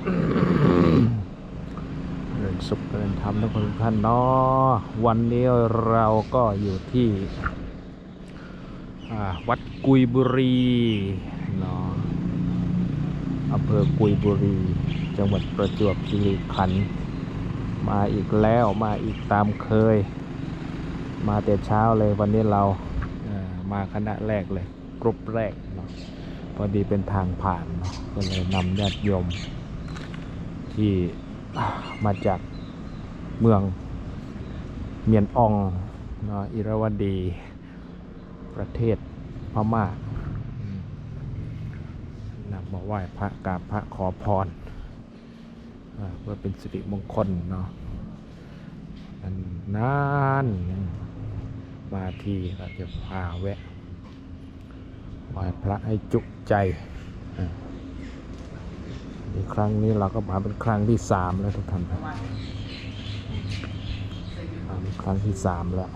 เริญสุขเริญธรรมทุกคนทุกท่านเนาะวันนี้เราก็อยู่ที่วัดกุยบุรีเนาะอำเภอกุยบุรี จังหวัดประจวบคีรีขันธ์มาอีกแล้วมาอีกตามเคย มาแต่เช้าเลยวันนี้เรามาคณะแรกเลยกรุ๊ปแรกเนาะพอดีเป็นทางผ่านเนาะก็เลยนำญาติโยม ที่มาจากเมืองเมียนอองนะอิราวดีประเทศพม่านำมาไหว้พระกราบพระขอพรเพื่อเป็นสิริมงคลเนาะนานมาทีเราจะพาแวะไหว้พระให้จุใจ อีกครั้งนี้เราก็มาเป็นครั้งที่สามแล้วทุกท่านครับครั้งที่สามแล้ว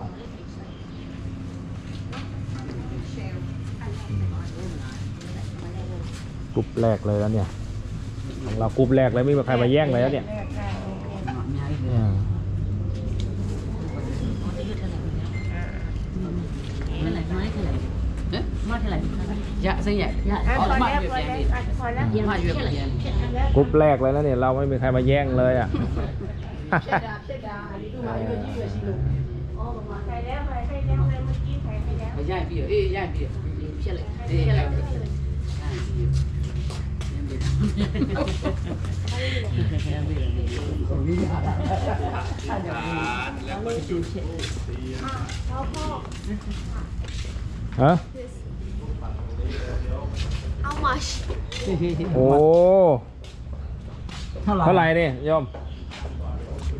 กรุ๊ปแรกเลยแล้วเนี่ยของเรากรุ๊ปแรกเลยไม่มีใครมาแย่งเลยแล้วเนี่ยอ่า Dạ, xin dạ. Dạ, À, Ờ, còn mạ em, duyệt còn em em, đi. à, còn em. Dạ, mạ duyệt em đi. กรุ๊ปแรกเลยแล้วเนี่ยเราไม่มีใครมาแย่งเลยอะ Phải đéo, phải- phải đéo lên mới kiếm, phải- phải đéo. Ờ, dạ, bây giờ, ê, dạ, bây giờ. Ê, dạ, bây giờ. À, bây giờ. Em đi. Em đi. ฮะ How much? โอ้เท่าไหร่เนี่ยโยม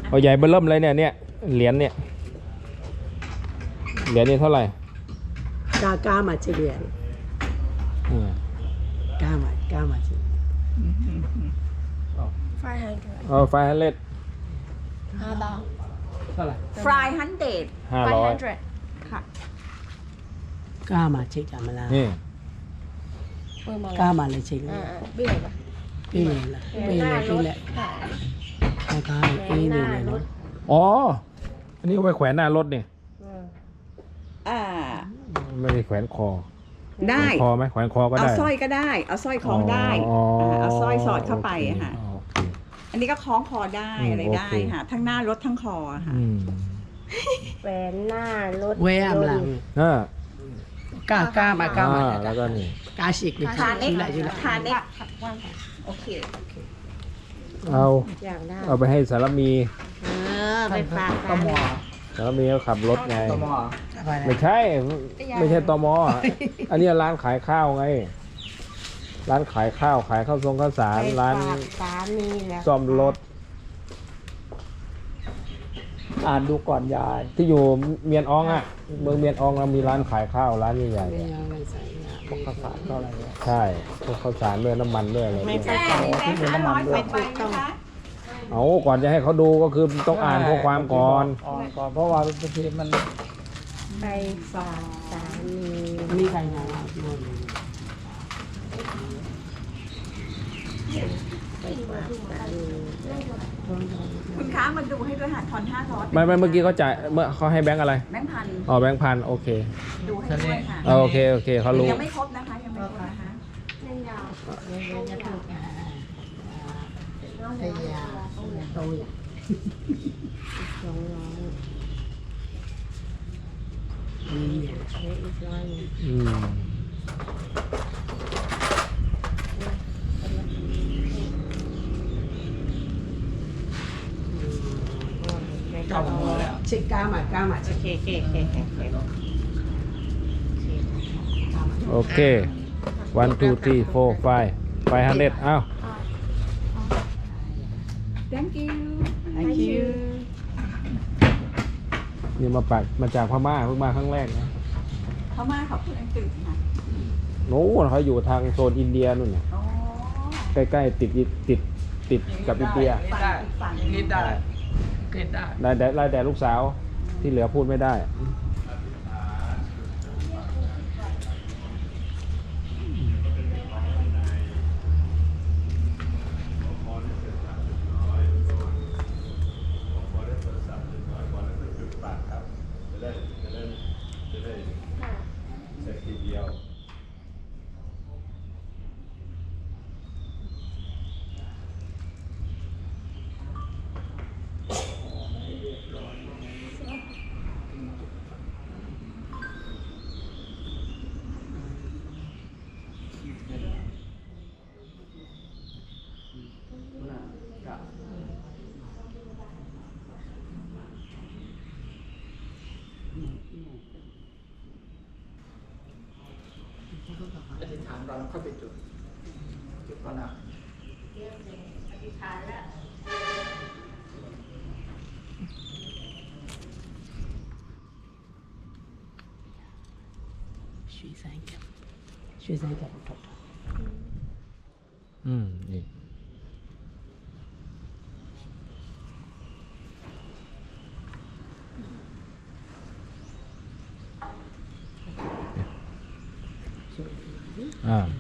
เอาใหญ่เบิ่มเริ่มเลยเนี่ยเนี่ยเหรียญเนี่ยเหรียญนี่เท่าไหร่กากามาเฉลี่ยอืมกามากามาเฉลี่ย Five hundred. เอาไฟฮันเลดห้าดาวเท่าไหร่ Fry hundred. ห้าร้อย hundred. ค่ะกามาเฉลี่ยมาละนี่ เปิดมาแล้วกามาเลยเฉลี่ยอ่าๆเบี้ยวปะปีเลยละปีเลยปีเลยค่ะกากาปีนี่เลยเนาะอ๋อ อันนี้เอาไปแขวนหน้ารถนี่อ่า ไม่ได้แขวนคอได้ แขวนคอไหมแขวนคอก็เอาได้ สร้อยก็ได้ เอาสร้อยคล้องได้อ๋อาเอาสร้อยสอดเข้าไปอะค่ะ โอเค อันนี้ก็คล้องคอได้อืมอะไรได้โอเค ค่ะ ทั้งหน้ารถทั้งคออะค่ะ อืมแหวนหน้ารถเวยามละอ่า กากามากามาอ่าแล้วก็นี่กาชิกนี่ทานเอ็กชิละชิละทานเอ็กโอเคเอาอย่างได้เอาไปให้สารมีเออไปฝากกันสารมีเขาขับรถไงไปละไม่ใช่ ไม่ใช่ตมอันนี้ร้านขายข้าวไง ร้านขายข้าวขายข้าวทรงข้าวสารไปร้านฝากสามีแล้วซ่อมรถ อ่านดูก่อนยาย ที่อยู่เมียนอองอะ เมืองเมียนอองเรามีร้านขายข้าวร้านใหญ่ๆไม่อะเอาไม่ใส่ยาพวกข้าวสารก็อะไรเนี่ยใช่พวกข้าวสารด้วยน้ำมันด้วยอะไรไม่ด้วยใช่แม่มีแบงค์ห้าร้อยเป็นไปนะคะเอาก่อนจะให้เขาดูก็คือต้องอ่านข้อความก่อนอ่านก่อนเพราะว่าบางทีมันไปฝากสามีมีใครงานไปฝากสามี คุณค้ามาดูให้ด้วยค่ะทอนห้าร้อยไม่ไม่เมื่อกี้เขาจ่ายเมื่อเขาให้แบงค์อะไร แบงค์พันอ๋อแบงค์พันโอเคดูให้ด้วยค่ะเอาโอเคโอเคเขารู้ยังไม่ครบนะคะยังไม่ครบนะคะเล่นยาวใส่ยาโตยาสองร้อยมียาเหลืออีกร้อยหนึ่งอืม เก่าหมดแล้วเช็คกล้ามา กล้ามาเช็คโอเคโอเคโอเคโอเคกามา โอเค one two three four five five hundred อ้าว thank you thank you นี่มาปักมาจากพม่าเพิ่งมาครั้งแรกนะเขามาขอบคุณอังกฤษค่ะโน้นเขาอยู่ทางโซนอินเดียนู่นน่ะอ๋อ ใกล้ๆติดอิติดติดกับอินเดียฝั่งฝั่งคิดได้ เพศได้ได้แต่ได้แต่ลูกสาวที่เหลือพูดไม่ได้ เดียว อธิษฐานก่ อนเข้าไปจุด จุดก่อนนะอธิษฐานงล้วอืม ดีได้อะ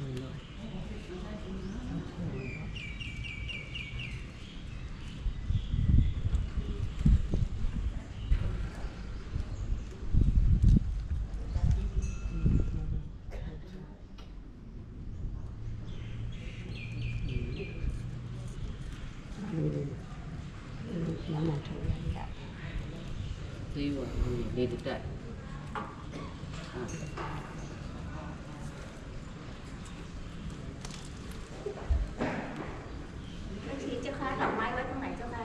แม่ชีเจ้าค่ะดอกไม้ไว้ตรงไหนเจ้าค่ะ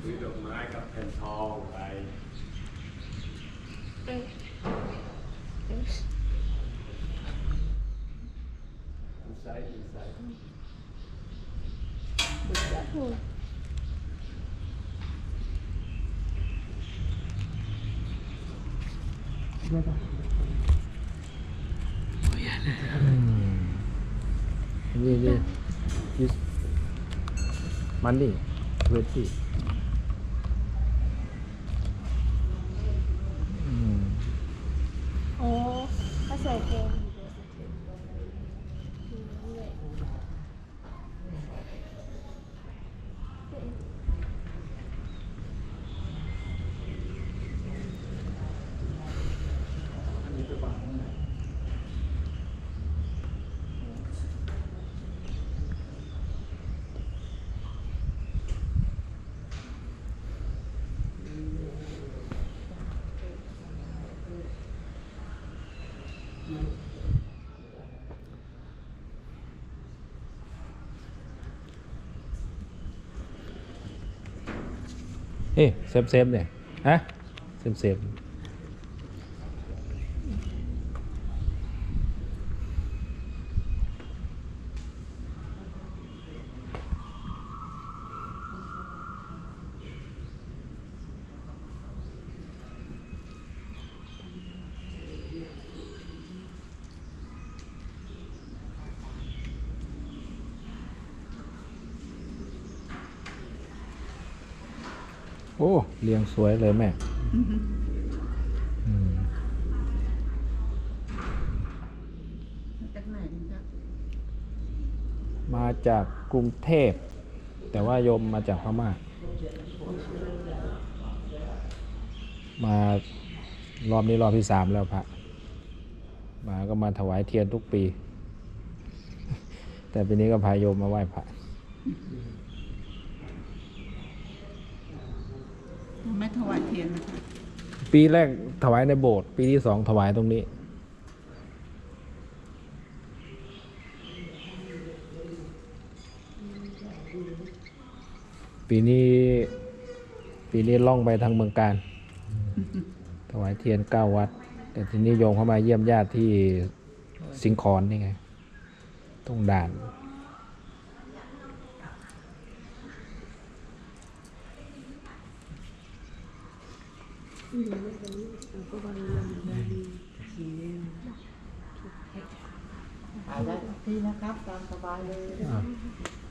ซื้อดอกไม้กับแผ่นท องไปใส่ใส่อืมนี่นี่ยิสมันนี่เวทีอืม โอ้ก็ใส่เกม อันนี้ไปวางตรงไหน เฮ้เซฟเซฟเนี่ยฮะเซฟเซฟ เรียงสวยเลยแม่อืมจากไหนจ๊ะมาจากกรุงเทพ แต่ว่าโยมมาจากพม่า มารอบนี้รอบที่สามแล้วพระมาก็มาถวายเทียนทุกปี แต่ปีนี้ก็พาโยมมาไหว้พระ ไม่ถวายเทียนนะคะ ปีแรกถวายในโบสถ์ปีที่สองถวายตรงนี้ ปีนี้ ปีนี้ล่องไปทางเมืองการ ถวายเทียนเก้าวัด แต่ทีนี้โยมเข้ามาเยี่ยมญาติที่สิงคอนนี่ไง ตรงด่าน 好的，ดีนะครับ ตามสบายเลย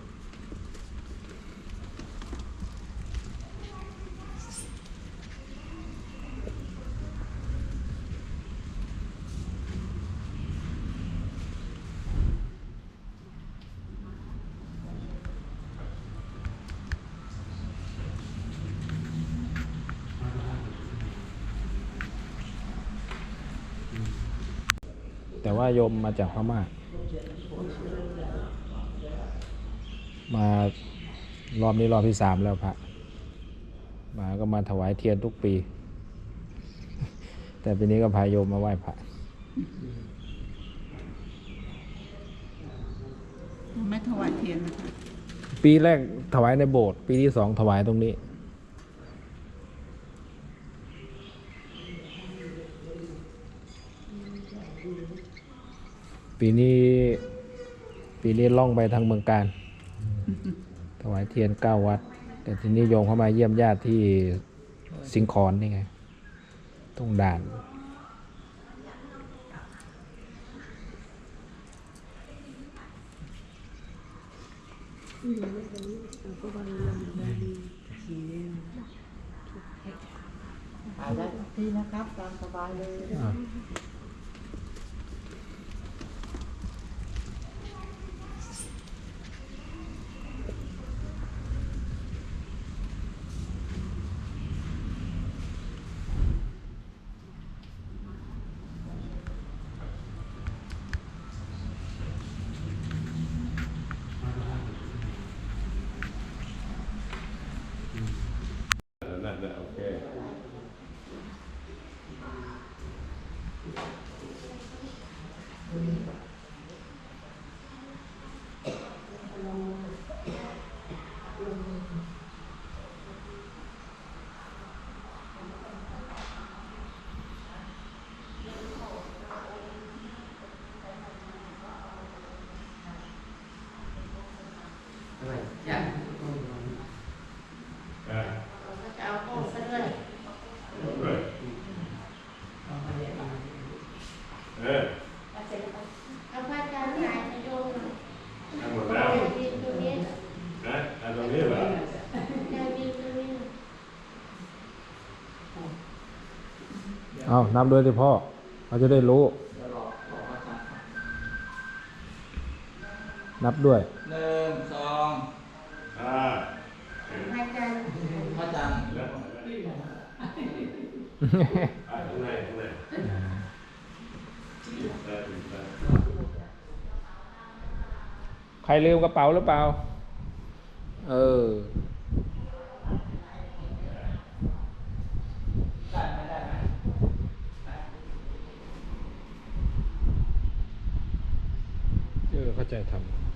าโยมมาจากพม่า มารอบนี้รอบที่สามแล้วพระมาก็มาถวายเทียนทุกปี แต่ปีนี้ก็พาโยมมาไหว้พระไม่ถวายเทียนนะคะปีแรกถวายในโบสถ์ปีที่สองถวายตรงนี้ ปีนี้ ปีนี้ล่องไปทางเมืองการ ถวายเทียนเก้าวัด แต่ทีนี้โยมเข้ามาเยี่ยมญาติที่สิงคอนนี่ไง ตรงด่านถ่ายได้วที่นะครับตามสบายเลย อะ จ้ะอะจะเอาโค้งซะด้วย Good. เออเอาพระอาจารย์ถ่ายมาโยมทำหมดแล้วยืนตรงนี้นะอันตรงนี้เหรออย่ายืนตรงนี้เอานับด้วยสิพ่อเขาจะได้รู้เดี๋ยวรอรออาจารย์นับด้วย หนึ่งสอง อ่า พระอาจารย์ พระอาจารย์ แล้วอ่าข้างในข้างในได้ได้ ใคร ลืมกระเป๋าหรือเปล่า เออได้ไหมได้ไหมเออเข้าใจทำ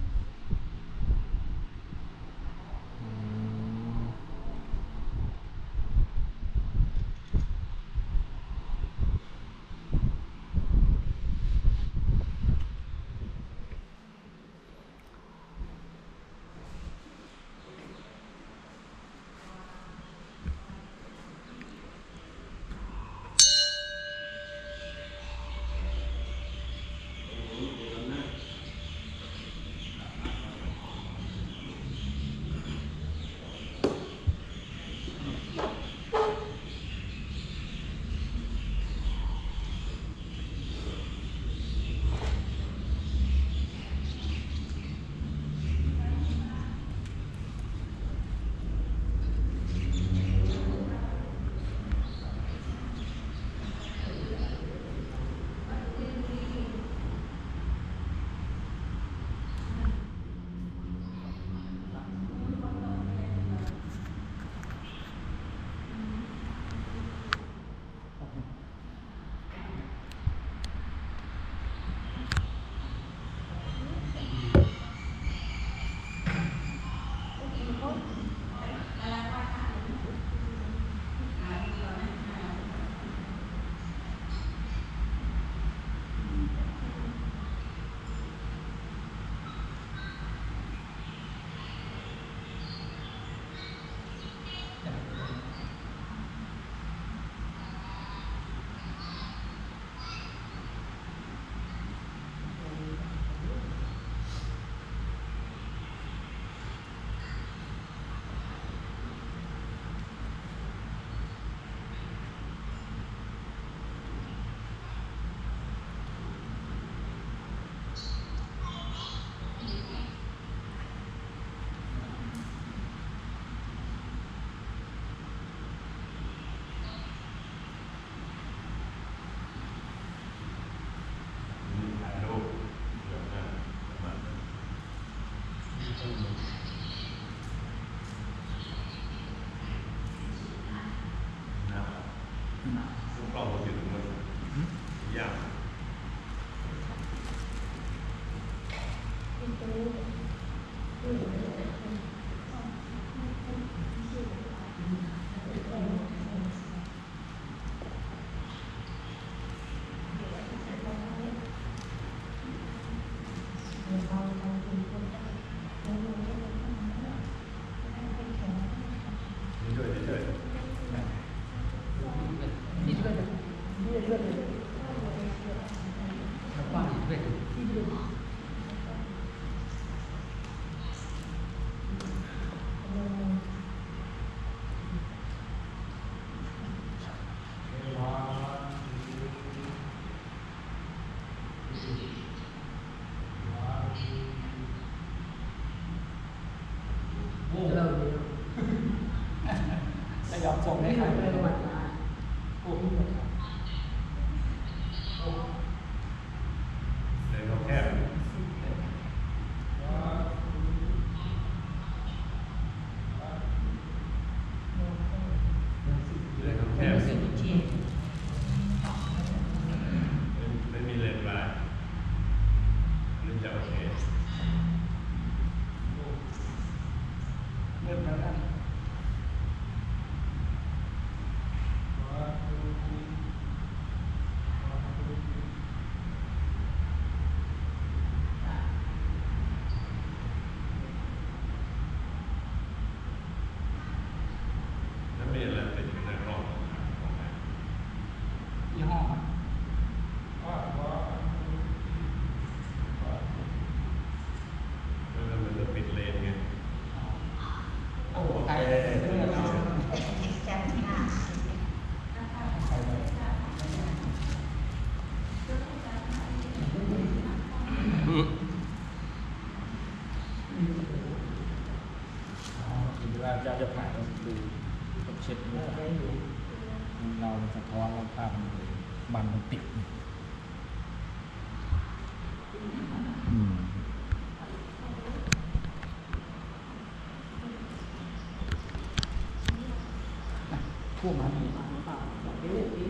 ทั่วมาดี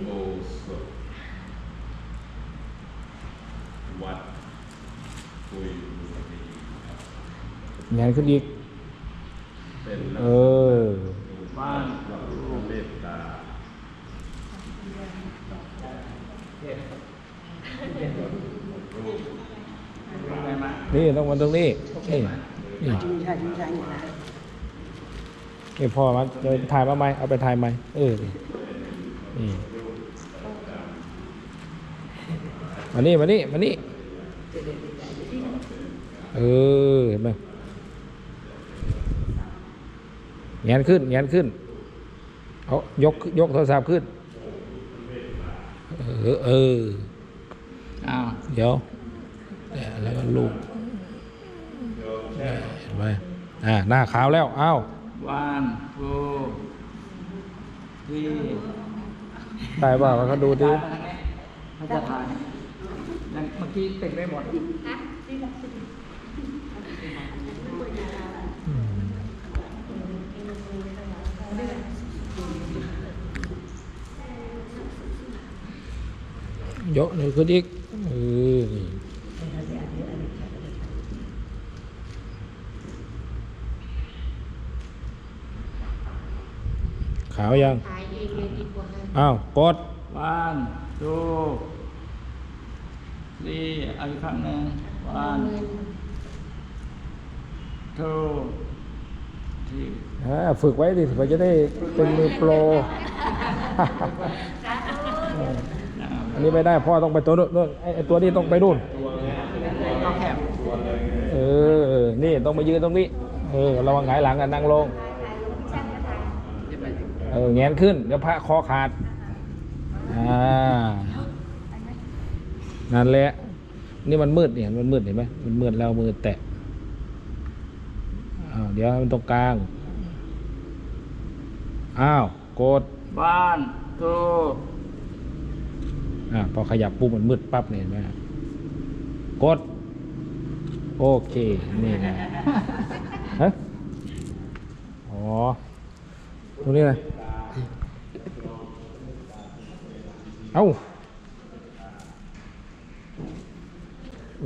โอ้สดวัดคุยดูดีครับงานขึ้นอีกเป็นเอแล้วอบ้านเราเมตตาอะไรมานี่ต้องมาตรงนี้นี่นี่จริงใช่จริงใช่เนี่ยนะนี่พ่อมาจะถ่ายมาไหมเอาไปถ่ายไหมเออนี่มานี่มานี่มานี่เออเห็นไหมแงนขึ้นแงนขึ้นเอายกยกโทรศัพท์ขึ้น เออเอออ้าวเดี๋ยวเนี่ยแล้วก็ลูกเนี่ยเห็นไหมอ่าหน้าขาวแล้วอ้าว วันทูที่ได้เปล่าเขาดูดิเขาจะถ่ายยังเมื่อกี้ติดไม่หมดอืมยกหนึ่งขึ้นอีกเออนี่ ขาวยังถ่ายเองเลยดีกว่าอ้าวกดวันทูที่เอาอีกครั้งหนึ่งวันทูที่อ่าฝึกไว้ดิเพื่อจะได้เป็นมือโปร อันนี้ไม่ได้พ่อต้องไปตัวนู้นนู่นไอ้ไอ้ตัวนี้ต้องไปนู่น ก็แคบเออเออนี่ต้องมายืนตรงนี้ เออระวังหงายหลังกันนั่งลง เออแงนขึ้นเดี๋ยวพระคอขาดอ่านั่นแหละนี่มันมืดเนี่ยมันมืดเห็นไหมมันมืดแล้วมือแตะอ้าวเดี๋ยวให้มันตรงกลางอ้าวกดวันทูอ่าพอขยับปุ๊บมันมืดปั๊บเนี่ยเห็นไหมฮะกด โอเค นี่ไงฮะอ๋อ ตรงนี้เลยเอ้า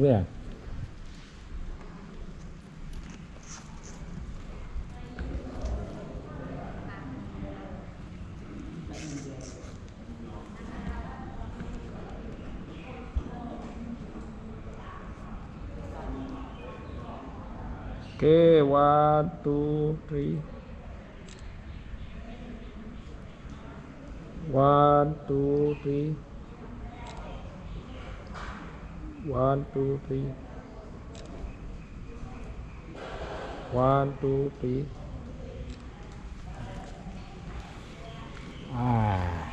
เนี่ย Okay, one, two, three. One, two, three. One, two, three. One, two, three. Ah.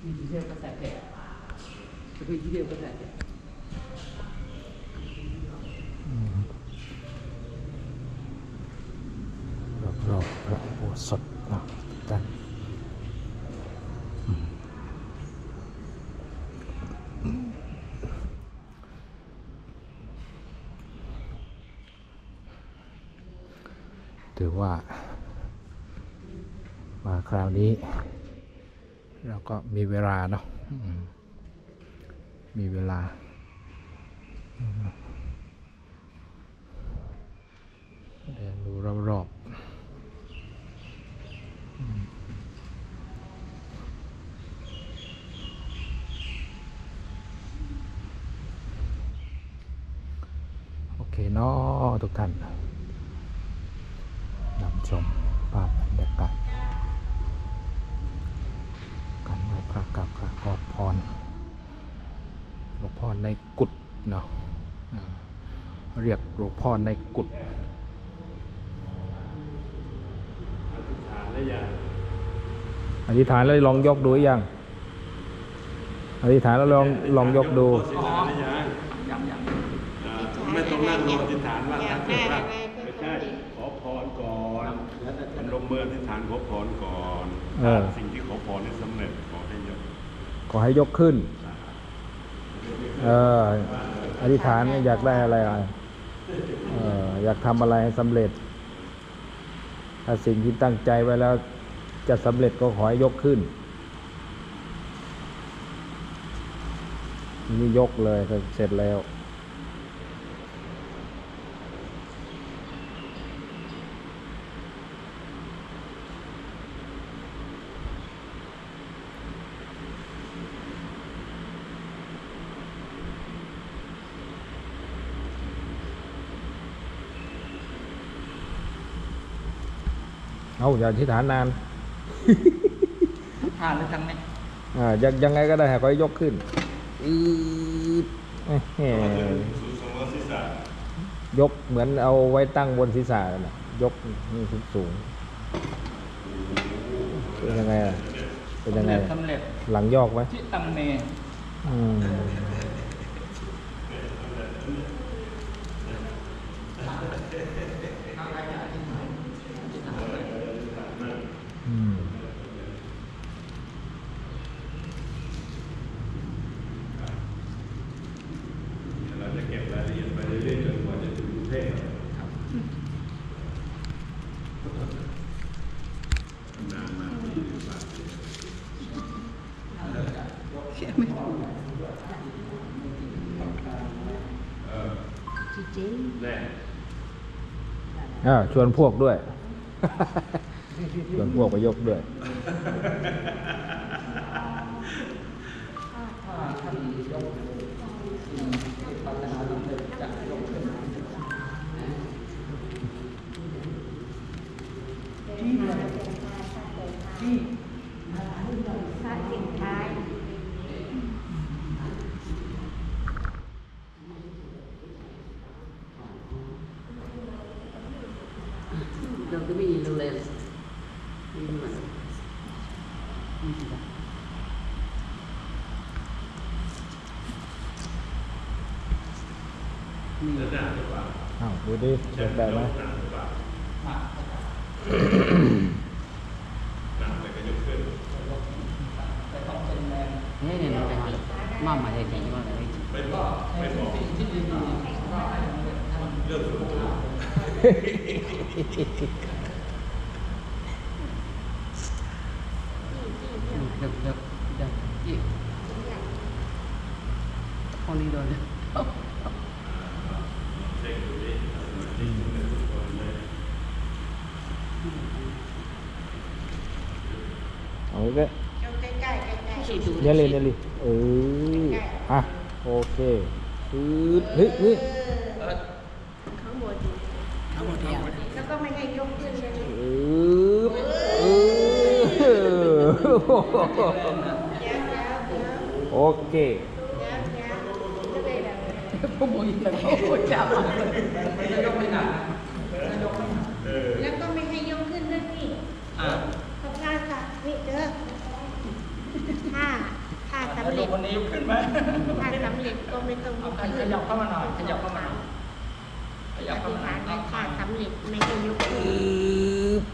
Ini dia pasal ke? Sebab dia pasal ke? ถือว่า มาคราวนี้ เราก็มีเวลาเนาะมีเวลาอืมเดินดูรอบๆ โอเคเนาะทุกท่านนำชมภาพบรรยากาศการไหว้พระกับพระขอพรหลวงพ่อในกุฏเนาะอ่าเรียกหลวงพ่อในกุฏ ฐานแล้วยัง อธิษฐานแล้วลองยกดูหรือยังอธิษฐานแล้วลองลองยกดูอธิษฐานแล้วยังยังยังไม่ต้องนั่งรออธิษฐานว่าถ้าเกิดว่าไม่ใช่ขอพรก่อนมันลงมืออธิษฐานขอพรก่อนเออสิ่งที่ขอพรนี่สำเร็จขอให้ยกขอให้ยกขึ้น เอออธิษฐานอยากได้อะไรอะเอออยากทำอะไรให้สำเร็จ ถ้าสิ่งที่ตั้งใจไว้แล้ว จะสำเร็จก็ขอให้ยกขึ้น นี่ยกเลยเสร็จแล้ว เอาอย่าอธิฐานนาน ผ่านเลยทั้งนี้อ่ายังยังไงก็ได้ให้ขอให้ยกขึ้นอืดแหมสูงสมอศีรษะยกเหมือนเอาไว้ตั้งบนศีรษะนั่นน่ะยกนี่สูงสูงเป็นยังไงอะเป็นยังไงสำเร็จหลังยอกไหมที่ตังเมอืมอืม เราจะเก็บรายละเอียดไปเรื่อยๆจนกว่าจะถึงกรุงเทพนานมากที่ฝาก เขียนไม่ถูก แน่อ่าชวนพวกด้วย ชวนพวกไปยกด้วย ถ้าท่านยกสิ่งที่ปรารถนาสำเร็จจะยกขึ้นที่ พระสิงท้าย เราก็มีดูแลมีมันมีสิบ หนักหรือเปล่าอ้าวดูดิยกได้ไหมหนักหรือเล่าอะหนักแต่ก็ยกขึ้นแต่ต้องเป็นแรงนี่เนี่ยมันจะมามาได้จริงว่าอะไรไม่บอกไม่บอกสิ่งที่ดีๆก็ให้สำเร็จท่านเรื่องส่วนตัวเด็กเด็กเด็กอีกคนนี้โดน เช็คดูดิที่อยู่ในทุกคนเลย เอาอีกแล้ว ยกใกล้ๆใกล้ๆ ที่ดู เนี่ยเลยเนี่ยเลยเอออะ โอเค ปืดเฮ้ยนี่ข้างบนอยู่ทั้งหมดเนี่ยแล้วก็ไม่ให้ยกขึ้นเลยเออเออเดี๋ยวเดี๋ยวเดี๋ยวโอเคเดี๋ยวเดี๋ยวก็เลยแบบพวกมึงแต่พวกมึงจับจะยกไม่หนักจะยกไม่หนัก แล้วก็ไม่ให้ยกขึ้นด้วยนี่ อะ ขอบคุณค่ะนี่เด้อถ้าถ้าสำแล้วเร็ดูจคนนี้ยกขึ้นไหมถ้าสำเร็จก็ไม่ต้องเอายกขขึ้นยับเข้ามาหน่อยขยับเข้ามาหน่อยขอยับเข้าธิษมาหน่ฐาอนยว่าถ้าสำเร็จไม่ให้ยกขึ้น